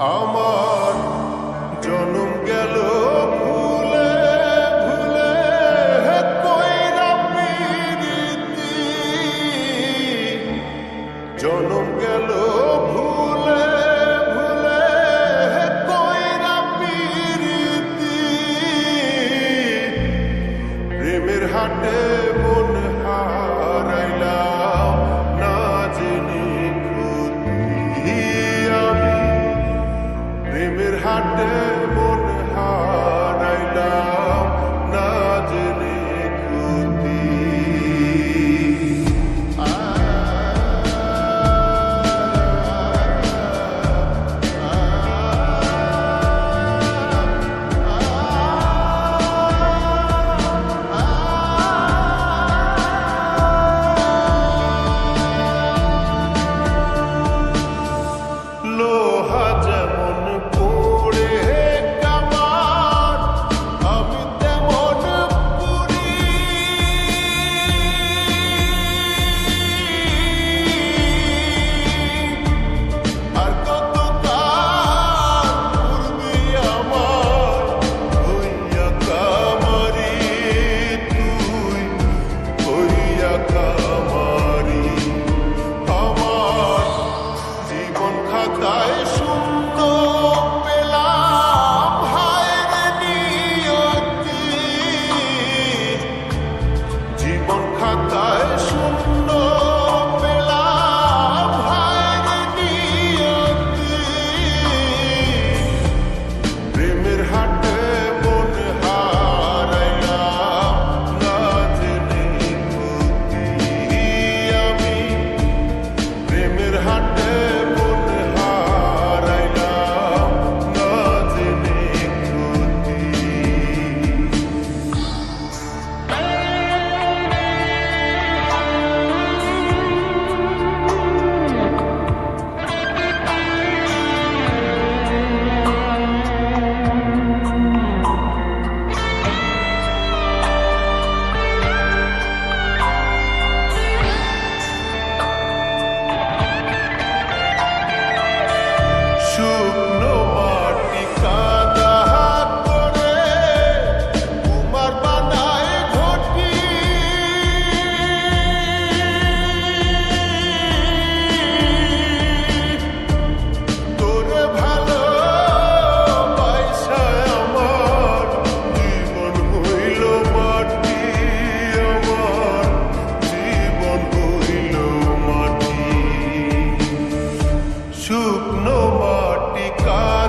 আমার জনম গেল জনম গেল ভুলে ভুলে কইরা পিরিতি। প্রেমের হাটে মাটি কা